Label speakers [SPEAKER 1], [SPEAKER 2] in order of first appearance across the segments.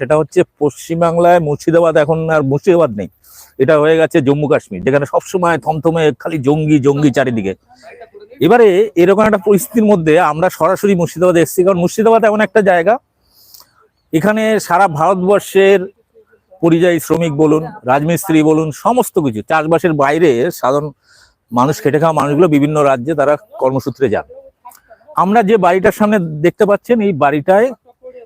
[SPEAKER 1] সেটা হচ্ছে পশ্চিমবাংলায় মুর্শিদাবাদ এখন আর মুর্শিদাবাদ নেই। এটা হয়ে গেছে জম্মু কাশ্মীর, যেখানে সবসময় থমথমে খালি জঙ্গি জঙ্গি চারিদিকে। এবারে এরকম একটা পরিস্থিতির মধ্যে আমরা সরাসরি মুর্শিদাবাদে এসেছি, কারণ মুর্শিদাবাদ এমন একটা জায়গা। এখানে সারা ভারতবর্ষের পরিযায়ী শ্রমিক বলুন, রাজমিস্ত্রি বলুন, সমস্ত কিছু, চাষবাসের বাইরে সাধারণ মানুষ, খেটে খাওয়া মানুষগুলো বিভিন্ন রাজ্যে তারা কর্মসূত্রে যান। আমরা যে বাড়িটার সামনে দেখতে পাচ্ছেন, এই বাড়িটায়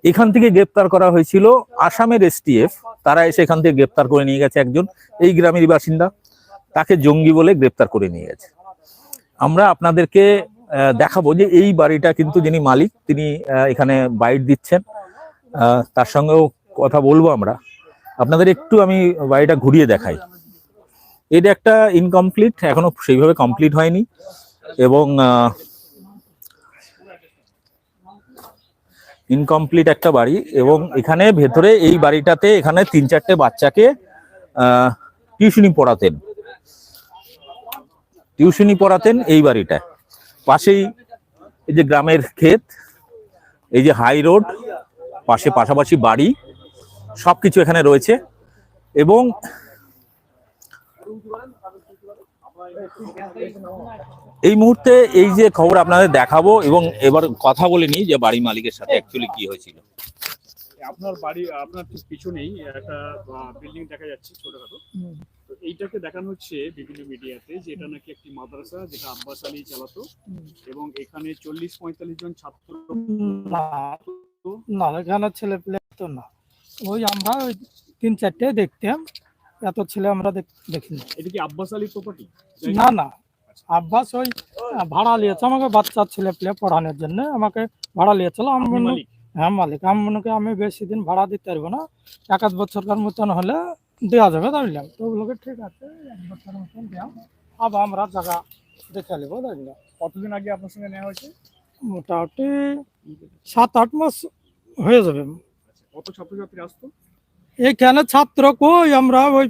[SPEAKER 1] এখান থেকে গ্রেপ্তার করা হয়েছিল আসামের এসটিএফ তারা এসে এখান থেকে গ্রেপ্তার করে নিয়ে গেছে একজন। এই গ্রামের বাসিন্দা। তাকে জঙ্গি বলে গ্রেপ্তার করে নিয়ে গেছে। আমরা আপনাদেরকে দেখাবো যে এই বাড়িটা কিন্তু যিনি মালিক, তিনি এখানে বাইট দিচ্ছেন। তার সঙ্গেও কথা বলব আমরা। আপনাদের একটু আমি বাড়িটা ঘুরিয়ে দেখাই। এটা একটা ইনকমপ্লিট এখনও সেইভাবে কমপ্লিট হয়নি। এবং ইনকমপ্লিট একটা বাড়ি এবং এখানে ভেতরে এই বাড়িটাতে এখানে তিন চারটে বাচ্চাকে টিউশনি পড়াতেন। টিউশনি পড়াতেন এই বাড়িটা পাশেই এই যে গ্রামের ক্ষেত, এই যে হাই রোড পাশে পাশাপাশি বাড়ি, সবকিছু এখানে রয়েছে এবং এই মুহূর্তে এই যে খবর আপনাদের দেখাবো এবং এবার কথা বলে নিই যে বাড়ি মালিকের সাথে অ্যাকচুয়ালি কি হয়েছিল।
[SPEAKER 2] আপনার বাড়ি আপনার ঠিক পিছনেই একটা বিল্ডিং দেখা যাচ্ছে ছোটখাটো। তো এইটাকে দেখানো হচ্ছে বিভিন্ন মিডিয়াতে যে এটা নাকি একটি মাদ্রাসা যেটা আব্বাস আলী চালাতো। এবং এখানে চল্লিশ পঁয়তাল্লিশ জন ছাত্র।
[SPEAKER 3] না না এখানে ছেলে পেলে তো না। ওই আমরা ওই তিন চারটে দেখতাম। এত ছেলে আমরা দেখ- দেখিনি।
[SPEAKER 2] এটা কি আব্বাস আলী প্রপার্টি
[SPEAKER 3] না না। আব্বাস ওই ভাড়া নিয়েছে আমাকে বাচ্চা ছেলে পেলে পড়ানোর জন্য। আমাকে ভাড়া নিয়েছিল আমি হ্যাঁ মালিক। আমি মনে করি আমি বেশি দিন ভাড়া দিতে পারব না। এক আধ বছরকার মতন হলে দেওয়া যাবে। বুঝলাম তো ওগুলোকে ঠিক আছে এক বছর মতন দেওয়া আবার আমরা জায়গা দেখে নেব বুঝলাম
[SPEAKER 2] কতদিন আগে আপনার সঙ্গে নেওয়া হয়েছে?
[SPEAKER 3] মোটামুটি সাত আট মাস হয়ে যাবে।
[SPEAKER 2] কত ছাত্রছাত্রী আসতো?
[SPEAKER 3] এখানে ছাত্র কই? আমরা ওই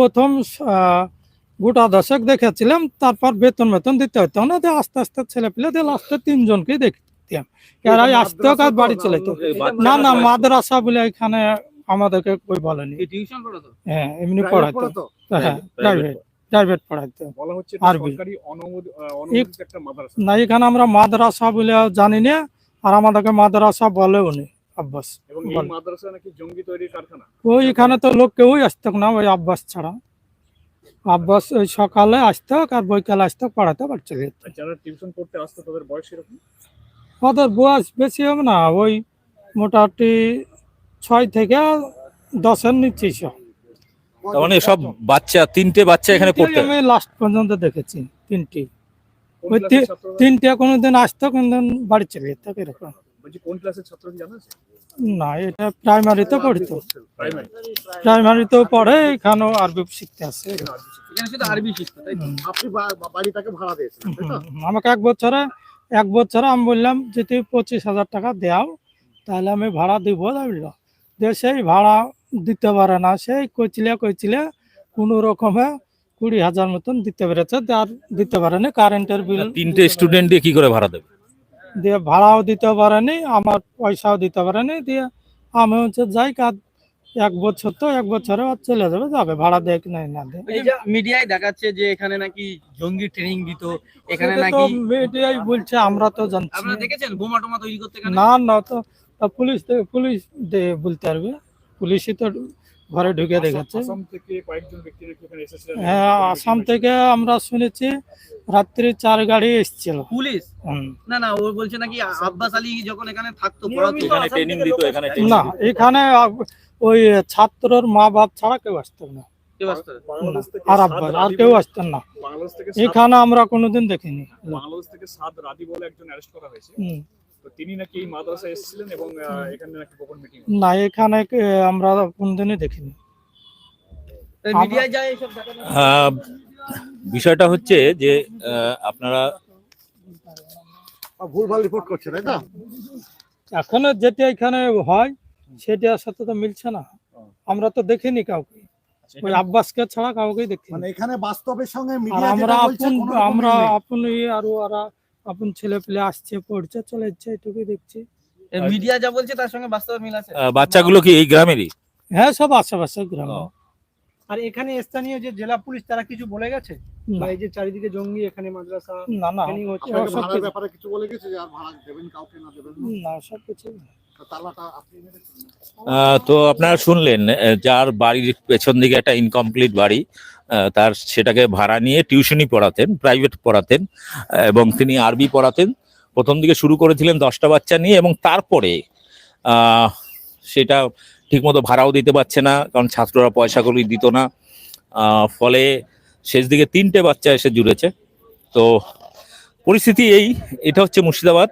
[SPEAKER 3] প্রথম আহ, গোটা দশক দেখেছিলাম তারপর বেতন বেতন দিতে হতো না আস্তে আস্তে ছেলে পেলে দিয়ে লাস্টে তিনজনকেই দেখতাম। এরাই আসতো কাজ বাড়ি চলে না না মাদ্রাসা বলে এখানে আমাদেরকে কই বলেনি। হ্যাঁ এমনি পড়াইতো। হ্যাঁ প্রাইভেট প্রাইভেট পড়াইতো।
[SPEAKER 2] বলা হচ্ছে এটা
[SPEAKER 3] আরবি।
[SPEAKER 2] সরকারি অনুমোদিত আহ, অনুমোদিত একটা মাদ্রাসা।
[SPEAKER 3] না এখানে আমরা মাদ্রাসা বলে জানি না আর আমাদেরকে মাদ্রাসা বলেও নি। আব্বাস।
[SPEAKER 2] এবং এই মাদ্রাসা নাকি জঙ্গি তৈরির কারখানা?
[SPEAKER 3] ওই এখানে তো লোক কেউই আসতো না ওই আব্বাস ছাড়া। আব্বাস ওই সকালে আসতো আর বৈকালে আসতো পড়াতে পারছে
[SPEAKER 2] যারা টিউশন পড়তে আসতো তাদের বয়স এরকম
[SPEAKER 3] ওদের বয়স বেশি হবে না ওই মোটামুটি ছয় থেকে দশের নিচে সব।
[SPEAKER 1] মানে সব বাচ্চা তিনটে বাচ্চা এখানে পড়তে?
[SPEAKER 3] আমি লাস্ট পর্যন্ত দেখেছি তিনটি ওই তিনটে কোনোদিন আসতো কোনোদিন বাড়ি চলে যেত এরকম।
[SPEAKER 2] বলছি কোন ক্লাসের ছাত্র কি জানা? আছে
[SPEAKER 3] না এটা প্রাইমারিতে পড়তো। প্রাইমারিতেও পড়ে এখানেও আরবি শিখতে আসে।
[SPEAKER 4] এখানে শুধু আরবি শিখতো তাই তো?
[SPEAKER 5] আপনি বা- বা- ভাড়া দিয়েছেন তাই তো?
[SPEAKER 3] আমাকে এক বছরে এক বছরে আমি বললাম যে যদি পঁচিশ হাজার টাকা দেও তাহলে আমি ভাড়া দিব বুঝলো যে সেই ভাড়া দিতে পারে না সেই কইছিলে কইছিলে কোনো রকমে কুড়ি হাজার মতন দিতে পেরেছে আর দিতে পারেনি কারেন্টের বিল
[SPEAKER 1] তিনটে স্টুডেন্ট দিয়ে কি করে ভাড়া দেবে?
[SPEAKER 3] দিয়ে ভাড়াও দিতে পারেনি আমার পয়সাও দিতে পারেনি দিয়ে আমি হচ্ছে যাই কাজ এক বছর তো এক বছরে চলে যাবে যাবে ভাড়া কি নাই না
[SPEAKER 4] মিডিয়ায় দেখাচ্ছে যে এখানে নাকি জঙ্গি ট্রেনিং দিত এখানে নাকি
[SPEAKER 3] মিডিয়াই বলছে আমরা তো জানছি
[SPEAKER 4] আপনারা
[SPEAKER 3] না।
[SPEAKER 4] দেখেছেন বোমা টোমা তৈরি করতে
[SPEAKER 3] না না তো পুলিশ পুলিশ দে- বলতে পারবে পুলিশই তো ঘরে ঢুকে দেখেছে।
[SPEAKER 2] আসাম থেকে কয়েকজন ব্যক্তি নাকি এখানে এসেছিলেন।
[SPEAKER 3] হ্যাঁ আসাম থেকে আমরা শুনেছি রাত্রি চার গাড়ি এসেছিল।
[SPEAKER 4] পুলিশ? না না ও বলছে নাকি আব্বাস আলী যখন এখানে থাকতো
[SPEAKER 1] এখানে ট্রেনিং দিত এখানে
[SPEAKER 3] না এখানে ওই ছাত্রর মা বাপ ছাড়া কেউ আসতেন না।
[SPEAKER 4] আসতো না।
[SPEAKER 3] আর আব্বাস আর কেউ আসতেন না।
[SPEAKER 2] বাংলাদেশ
[SPEAKER 3] এখানে আমরা কোনোদিন দেখিনি।
[SPEAKER 2] বাংলাদেশ থেকে সাদ রাদি বলে একজন অ্যারেস্ট করা হয়েছে।
[SPEAKER 3] হুম।
[SPEAKER 2] তো তিনি নাকি এই মাদ্রাসায় এসেছিলেন এবং এখানে নাকি গোপন মিটিং
[SPEAKER 3] না এখানে আমরা কোনোদিনই দেখিনি।
[SPEAKER 1] বিষয়টা হচ্ছে যে আপনারা
[SPEAKER 5] ভুলভাল রিপোর্ট করছে তাই তো?
[SPEAKER 3] এখনও যেটা এখানে হয় সেটার সাথে তো মিলছে না। আমরা তো দেখিনি কাউকে। ওই আব্বাসকে ছাড়া কাউকে দেখিনি।
[SPEAKER 5] মানে এখানে বাস্তবের সঙ্গে
[SPEAKER 3] আর
[SPEAKER 5] মিডিয়া
[SPEAKER 3] আমরা আপন আমরা। আপন আর ওরা আপন ছেলে পেলে আসছে পড়ছে চলে যাচ্ছে এটুকুই দেখছি।
[SPEAKER 4] মিডিয়া যা বলছে তার সঙ্গে বাস্তব মিল আছে?
[SPEAKER 1] বাচ্চাগুলো কি এই গ্রামেরই?
[SPEAKER 3] হ্যাঁ সব আশেপাশে গ্রাম।
[SPEAKER 6] আর এখানে স্থানীয় যে জেলা পুলিশ তারা কিছু বলে গেছে? এই যে চারিদিকে জঙ্গি এখানে মাদ্রাসা
[SPEAKER 3] না না।
[SPEAKER 5] ভাড়ার ব্যাপারে কিছু বলে গেছে যে আর ভাড়া দেবেন কাউকে না দেবেন?
[SPEAKER 3] না সব কিছু
[SPEAKER 5] তো
[SPEAKER 1] আপনারা শুনলেন যার বাড়ির পেছন দিকে একটা ইনকমপ্লিট বাড়ি তার সেটাকে ভাড়া নিয়ে টিউশনি পড়াতেন প্রাইভেট পড়াতেন এবং তিনি আরবি পড়াতেন। প্রথম দিকে শুরু করেছিলেন দশটা বাচ্চা নিয়ে এবং তারপরে সেটা ঠিকমতো ভাড়াও দিতে পারছে না, কারণ ছাত্ররা পয়সা করে দিত না। ফলে শেষ দিকে তিনটে বাচ্চা এসে জুড়েছে। তো পরিস্থিতি এই, এটা হচ্ছে মুর্শিদাবাদ।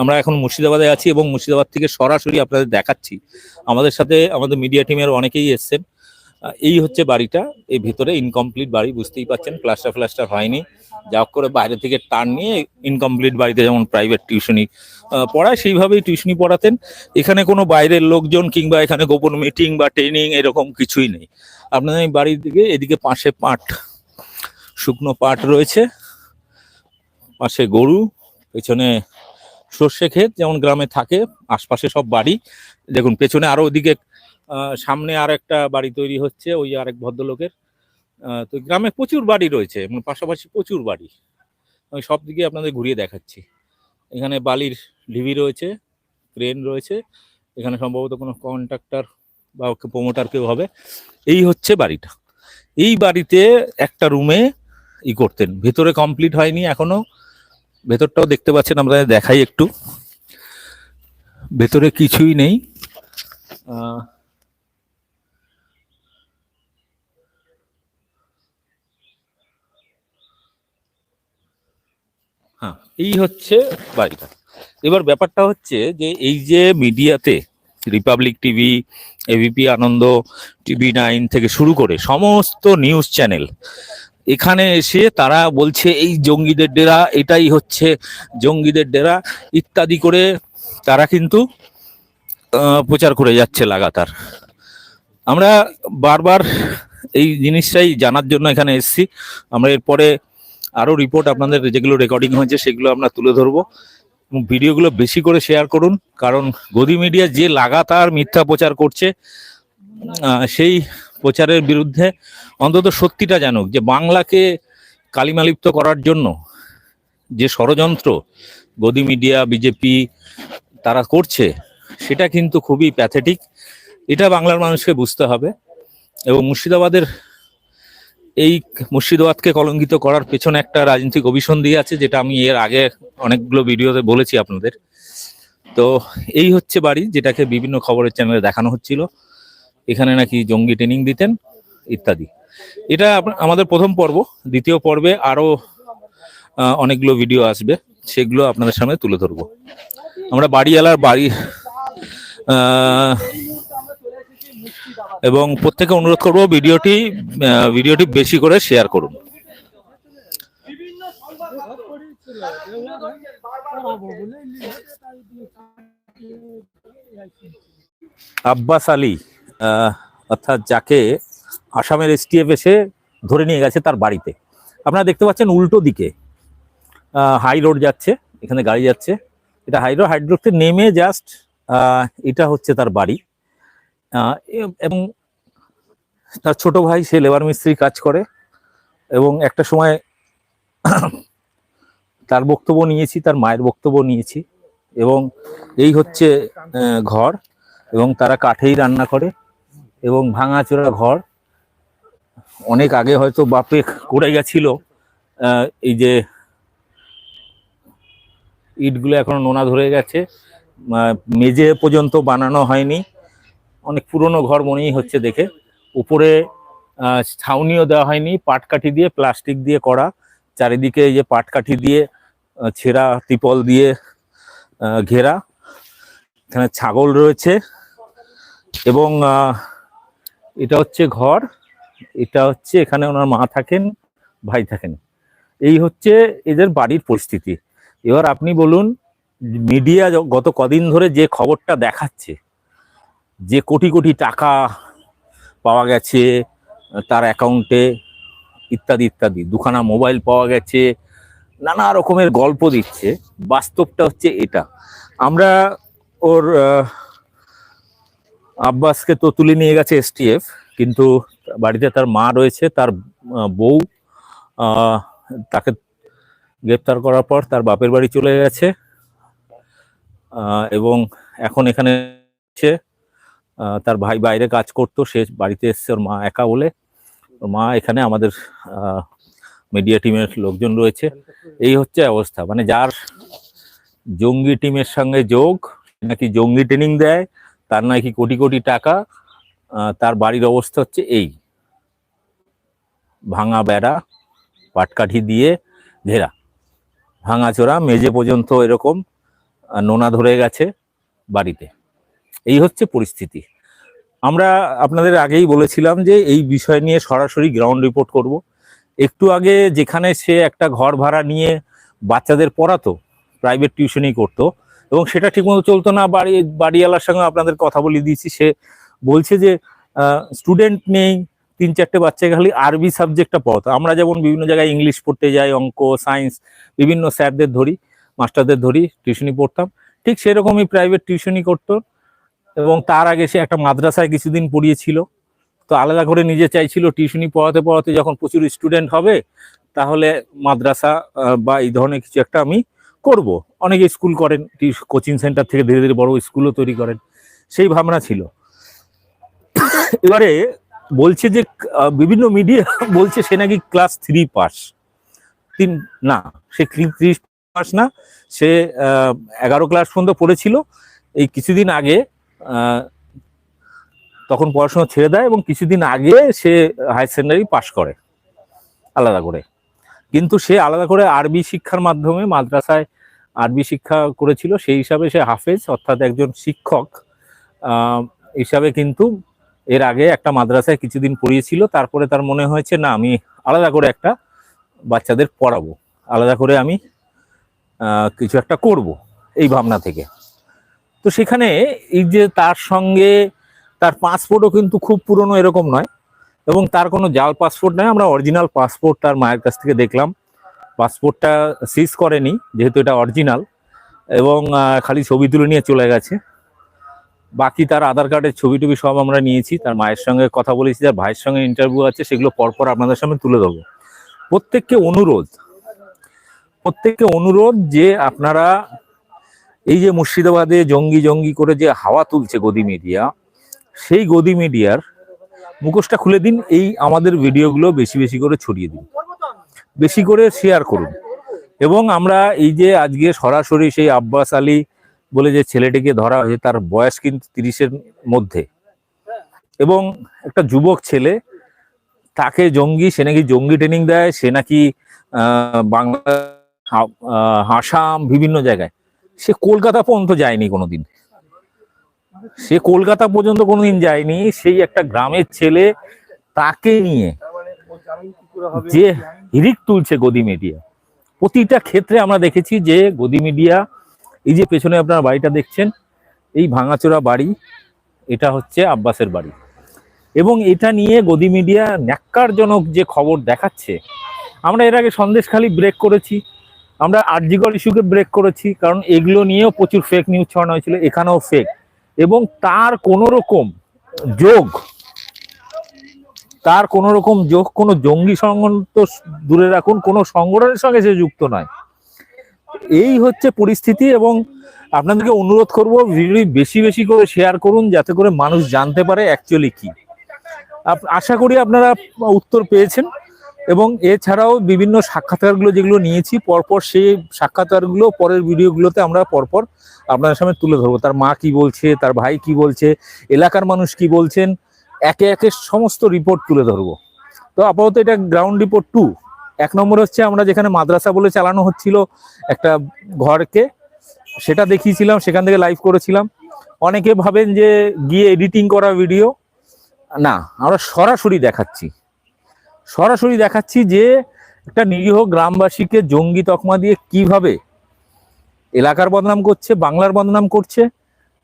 [SPEAKER 1] আমরা এখন মুর্শিদাবাদে আছি এবং মুর্শিদাবাদ থেকে সরাসরি আপনাদের দেখাচ্ছি। আমাদের সাথে আমাদের মিডিয়া টিমের অনেকেই এসছেন। এই হচ্ছে বাড়িটা। এই ভিতরে ইনকমপ্লিট বাড়ি, বুঝতেই পাচ্ছেন প্লাস্টার ফ্লাস্টার হয়নি। যা করে বাইরে থেকে টান নিয়ে ইনকমপ্লিট বাড়িতে যেমন প্রাইভেট টিউশনি পড়ায়, সেইভাবেই টিউশনি পড়াতেন। এখানে কোনো বাইরের লোকজন কিংবা এখানে গোপন মিটিং বা ট্রেনিং এরকম কিছুই নেই। আপনাদের এই বাড়ির দিকে, এদিকে পাশে পাট, শুকনো পাট রয়েছে, পাশে গরু, পেছনে সর্ষে ক্ষেত যেমন গ্রামে থাকে, আশপাশে সব বাড়ি। দেখুন, পেছনে আরও ওদিকে সামনে আর একটা বাড়ি তৈরি হচ্ছে, ওই আরেক ভদ্রলোকের। তো গ্রামে প্রচুর বাড়ি রয়েছে মানে পাশাপাশি প্রচুর বাড়ি। আমি সব দিকে আপনাদের ঘুরিয়ে দেখাচ্ছি। এখানে বালির ঢিবি রয়েছে, ক্রেন রয়েছে, এখানে সম্ভবত কোনো কন্ট্রাক্টর বা প্রোমোটার কেউ হবে। এই হচ্ছে বাড়িটা। এই বাড়িতে একটা রুমে ই করতেন। ভেতরে কমপ্লিট হয়নি এখনও। ভেতরটাও দেখতে পাচ্ছেন, আমরা দেখাই একটু। ভেতরে কিছুই নেই। হ্যাঁ। এই হচ্ছে বাড়িটা। এবার ব্যাপারটা হচ্ছে যে এই যে মিডিয়াতে republic TV ABP Ananda TV nine থেকে শুরু করে সমস্ত নিউজ চ্যানেল এখানে এসে তারা বলছে এই জঙ্গিদের ডেরা, এটাই হচ্ছে জঙ্গিদের ডেরা, ইত্যাদি করে তারা কিন্তু প্রচার করে যাচ্ছে লাগাতার। আমরা বারবার এই জিনিসটাই জানার জন্য এখানে এসেছি। আমরা এরপরে আরও রিপোর্ট আপনাদের যেগুলো রেকর্ডিং হয়েছে, সেগুলো আমরা তুলে ধরবো। ভিডিওগুলো বেশি করে শেয়ার করুন, কারণ গদি মিডিয়া যে লাগাতার মিথ্যা প্রচার করছে সেই প্রচারের বিরুদ্ধে অন্তত সত্যিটা জানুক, যে বাংলাকে কালিমালিপ্ত করার জন্য যে ষড়যন্ত্র গদি মিডিয়া বিজেপি তারা করছে, সেটা কিন্তু খুবই প্যাথেটিক এটা বাংলার মানুষকে বুঝতে হবে। এবং মুর্শিদাবাদের এই মুর্শিদাবাদকে কলঙ্কিত করার পেছনে একটা রাজনৈতিক অভিসন্ধি আছে যেটা আমি এর আগে অনেকগুলো ভিডিওতে বলেছি আপনাদের। তো এই হচ্ছে বাড়ি যেটাকে বিভিন্ন খবরের চ্যানেলে দেখানো হচ্ছিল। এখানে নাকি জঙ্গি ট্রেনিং দিতেন ইত্যাদি। এটা আমাদের প্রথম পর্ব। দ্বিতীয় পর্বে আরও আহ, অনেকগুলো ভিডিও আসবে। সেগুলো আপনাদের সামনে তুলে ধরবো। আমরা বাড়িওয়ালার বাড়ি এবং প্রত্যেকে অনুরোধ করব ভিডিওটি ভিডিওটি বেশি করে শেয়ার করুন। আব্বাস আলী অর্থাৎ যাকে আসামের এসটিএফ এসে ধরে নিয়ে গেছে তার বাড়িতে। আপনারা দেখতে পাচ্ছেন উল্টো দিকে হাই রোড যাচ্ছে, এখানে গাড়ি যাচ্ছে। এটা হাই রোড হাই নেমে জাস্ট এটা হচ্ছে তার বাড়ি। এবং তার ছোট ভাই, সে লেবার মিস্ত্রি কাজ করে এবং একটা সময় তার বক্তব্য নিয়েছি, তার মায়ের বক্তব্য নিয়েছি এবং এই হচ্ছে ঘর এবং তারা কাঠেই রান্না করে এবং ভাঙাচোরা ঘর। অনেক আগে হয়তো বাপে করে গেছিল এই যে ইটগুলো এখন নোনা ধরে গেছে মেঝে পর্যন্ত বানানো হয়নি। অনেক পুরনো ঘর মনেই হচ্ছে দেখে। উপরে ছাউনিও দেওয়া হয়নি, পাটকাঠি দিয়ে, প্লাস্টিক দিয়ে করা। চারিদিকে এই যে পাটকাঠি দিয়ে ছেঁড়া ত্রিপল দিয়ে ঘেরা। এখানে ছাগল রয়েছে এবং এটা হচ্ছে ঘর। এটা হচ্ছে এখানে ওনার মা থাকেন, ভাই থাকেন। এই হচ্ছে এদের বাড়ির পরিস্থিতি। এবার আপনি বলুন, মিডিয়া গত কদিন ধরে যে খবরটা দেখাচ্ছে যে কোটি কোটি টাকা পাওয়া গেছে, তার অ্যাকাউন্টে ইত্যাদি ইত্যাদি। দুখানা মোবাইল পাওয়া গেছে, নানা রকমের গল্প দিচ্ছে। বাস্তবটা হচ্ছে এটা। আমরা ওর আব্বাসকে তো তুলে নিয়ে গেছে এসটিএফ কিন্তু বাড়িতে তার মা রয়েছে, তার বউ তাকে গ্রেপ্তার করার পর তার বাপের বাড়ি চলে গেছে। এবং এখন এখানে তার ভাই বাইরে কাজ করতো, সে বাড়িতে এসছে, ওর মা একা বলে। ওর মা এখানে আমাদের মিডিয়া টিমের লোকজন রয়েছে। এই হচ্ছে অবস্থা। মানে যার জঙ্গি টিমের সঙ্গে যোগ, নাকি জঙ্গি ট্রেনিং দেয়, তার নাকি কোটি কোটি টাকা তার বাড়ির অবস্থা হচ্ছে এই। ভাঙা বেড়া, পাটকাঠি দিয়ে ঘেরা। ভাঙাচোরা মেজে পর্যন্ত এরকম নোনা ধরে গেছে বাড়িতে। এই হচ্ছে পরিস্থিতি। আমরা আপনাদের আগেই বলেছিলাম যে এই বিষয় নিয়ে সরাসরি গ্রাউন্ড রিপোর্ট করব। একটু আগে যেখানে সে একটা ঘর ভাড়া নিয়ে বাচ্চাদের পড়াতো প্রাইভেট টিউশনই করতো এবং সেটা ঠিকমতো চলতো না। বাড়ি, বাড়িওয়ালার সঙ্গে আপনাদের কথা বলে দিয়েছি। সে বলছে যে স্টুডেন্ট নেই, তিন চারটে বাচ্চাকে খালি আরবি সাবজেক্টটা পড়াতো। আমরা যেমন বিভিন্ন জায়গায় ইংলিশ পড়তে যাই, অঙ্ক সায়েন্স বিভিন্ন স্যারদের ধরি মাস্টারদের ধরি টিউশনি পড়তাম। ঠিক সেরকমই প্রাইভেট টিউশনি করতো। এবং তার আগে সে একটা মাদ্রাসায় কিছুদিন পড়িয়েছিল। তো আলাদা করে নিজে চাইছিল টিউশনি পড়াতে পড়াতে যখন প্রচুর স্টুডেন্ট হবে, তাহলে মাদ্রাসা বা এই ধরনের কিছু একটা আমি করব। অনেকে স্কুল করেন কোচিং সেন্টার থেকে ধীরে ধীরে বড় স্কুলও তৈরি করেন। সেই ভাবনা ছিল। এবারে বলছে যে বিভিন্ন মিডিয়া বলছে সে নাকি ক্লাস থ্রি পাস। তিন, না, সে থ্রি পাস না। সে এগারো ক্লাস পর্যন্ত পড়েছিল। এই কিছুদিন আগে তখন পড়াশোনা ছেড়ে দেয় এবং কিছুদিন আগে সে হায়ার সেকেন্ডারি পাশ করে, আলাদা করে। কিন্তু সে আলাদা করে আরবি শিক্ষার মাধ্যমে মাদ্রাসায় আরবি শিক্ষা করেছিল, সেই হিসাবে সে হাফেজ, অর্থাৎ একজন শিক্ষক। হিসাবে কিন্তু এর আগে একটা মাদ্রাসায় কিছুদিন পড়িয়েছিল, তারপরে তার মনে হয়েছে, না, আমি আলাদা করে একটা বাচ্চাদের পড়াবো, আলাদা করে আমি কিছু একটা করব। এই ভাবনা থেকে। তো সেখানে এই যে তার সঙ্গে তার পাসপোর্টও কিন্তু খুব পুরনো এরকম নয় এবং তার কোনো জাল পাসপোর্ট নয়। আমরা অরিজিনাল পাসপোর্ট তার মায়ের কাছ থেকে দেখলাম। পাসপোর্টটা সিজ করেনি, যেহেতু এটা অরিজিনাল এবং খালি ছবি তুলে নিয়ে চলে গেছে। বাকি তার আধার কার্ডের ছবি টবি সব আমরা নিয়েছি। তার মায়ের সঙ্গে কথা বলেছি, তার ভাইয়ের সঙ্গে ইন্টারভিউ আছে, সেগুলো পরপর আপনাদের সামনে তুলে দেবো প্রত্যেককে অনুরোধ প্রত্যেককে অনুরোধ যে আপনারা এই যে মুর্শিদাবাদে জঙ্গি জঙ্গি করে যে হাওয়া তুলছে গদি মিডিয়া সেই গদি মিডিয়ার মুখোশটা খুলে দিন, এই আমাদের ভিডিওগুলো বেশি বেশি করে ছড়িয়ে দিন। বেশি করে শেয়ার করুন। এবং আমরা এই যে আজকে সরাসরি সেই আব্বাস আলী বলে যে ছেলেটিকে ধরা হয়েছে, তার বয়স কিন্তু তিরিশের মধ্যে। এবং একটা যুবক ছেলে, তাকে জঙ্গি, সে নাকি জঙ্গি ট্রেনিং দেয়, সে নাকি বাংলা আসাম, বিভিন্ন জায়গায়। সে কলকাতা পর্যন্ত যায়নি কোনোদিন। সে কলকাতা পর্যন্ত কোনোদিন যায়নি। সেই একটা গ্রামের ছেলে তাকে নিয়ে যে হিরিক তুলছে গদি মিডিয়া প্রতিটা ক্ষেত্রে আমরা দেখেছি যে গদি মিডিয়া এই যে পেছনে আপনার বাড়িটা দেখছেন, এই ভাঙাচোরা বাড়ি, এটা হচ্ছে আব্বাসের বাড়ি। এবং এটা নিয়ে গদি মিডিয়া ন্যাক্কারজনক যে খবর দেখাচ্ছে, আমরা এর আগে সন্দেশখালি ব্রেক করেছি। আমরা আরজিগর ইস্যুকে ব্রেক করেছি, কারণ এগুলো নিয়েও প্রচুর ফেক নিউজ ছড়ানো হয়েছিল, এখানেও ফেক এবং তার কোনো রকম যোগ, তার কোনো রকম যোগ, কোনো জঙ্গি সংগঠন তো দূরে রাখুন, কোনো সংগঠনের সঙ্গে সে যুক্ত নয়। এই হচ্ছে পরিস্থিতি এবং আপনাদেরকে অনুরোধ করব ভিডিও বেশি বেশি করে শেয়ার করুন, যাতে করে মানুষ জানতে পারে অ্যাকচুয়ালি কি। আশা করি আপনারা উত্তর পেয়েছেন। এবং এছাড়াও বিভিন্ন সাক্ষাৎকারগুলো যেগুলো নিয়েছি, পরপর সেই সাক্ষাৎকারগুলো, পরের ভিডিওগুলোতে আমরা পরপর আপনাদের সামনে তুলে ধরবো। তার মা কি বলছে, তার ভাই কি বলছে, এলাকার মানুষ কি বলছেন, একে একে সমস্ত রিপোর্ট তুলে ধরবো। তো আপাতত এটা গ্রাউন্ড রিপোর্ট টু এক নম্বর হচ্ছে আমরা যেখানে মাদ্রাসা বলে চালানো হচ্ছিল একটা ঘরকে, সেটা দেখিয়েছিলাম, সেখান থেকে লাইভ করেছিলাম। অনেকে ভাবেন যে গিয়ে এডিটিং করা ভিডিও না, আমরা সরাসরি দেখাচ্ছি। সরাসরি দেখাচ্ছি যে একটা নিরীহ গ্রামবাসীকে জঙ্গি তকমা দিয়ে কীভাবে এলাকার বদনাম করছে, বাংলার বদনাম করছে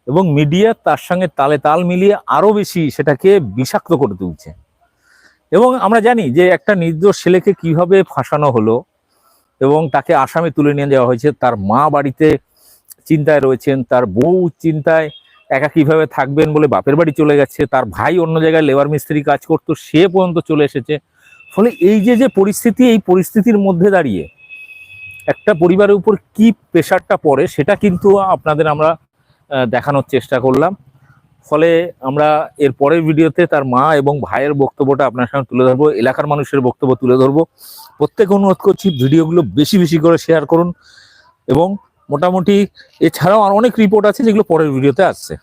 [SPEAKER 1] এবং মিডিয়া তার সঙ্গে তালে তাল মিলিয়ে আরও বেশি সেটাকে বিষাক্ত করে তুলছে। এবং আমরা জানি যে একটা নির্দোষ ছেলেকে কীভাবে ফাঁসানো হলো এবং তাকে আসামে তুলে নিয়ে যাওয়া হয়েছে। তার মা বাড়িতে চিন্তায় রয়েছেন, তার বউ চিন্তায় একা কীভাবে থাকবেন বলে বাপের বাড়ি চলে গেছে, তার ভাই অন্য জায়গায় লেবার মিস্ত্রি কাজ করতো, সে পর্যন্ত চলে এসেছে। ফলে এই যে যে পরিস্থিতি, এই পরিস্থিতির মধ্যে দাঁড়িয়ে একটা পরিবারের উপর কি প্রেশারটা পড়ে সেটা কিন্তু আপনাদের আমরা দেখানোর চেষ্টা করলাম। ফলে আমরা এর পরের ভিডিওতে তার মা এবং ভাইয়ের বক্তব্যটা আপনার সঙ্গে তুলে ধরবো, এলাকার মানুষের বক্তব্য তুলে ধরবো। প্রত্যেক অনুরোধ করছি ভিডিওগুলো বেশি বেশি করে শেয়ার করুন এবং মোটামুটি এছাড়াও আর অনেক রিপোর্ট আছে যেগুলো পরের ভিডিওতে আসছে।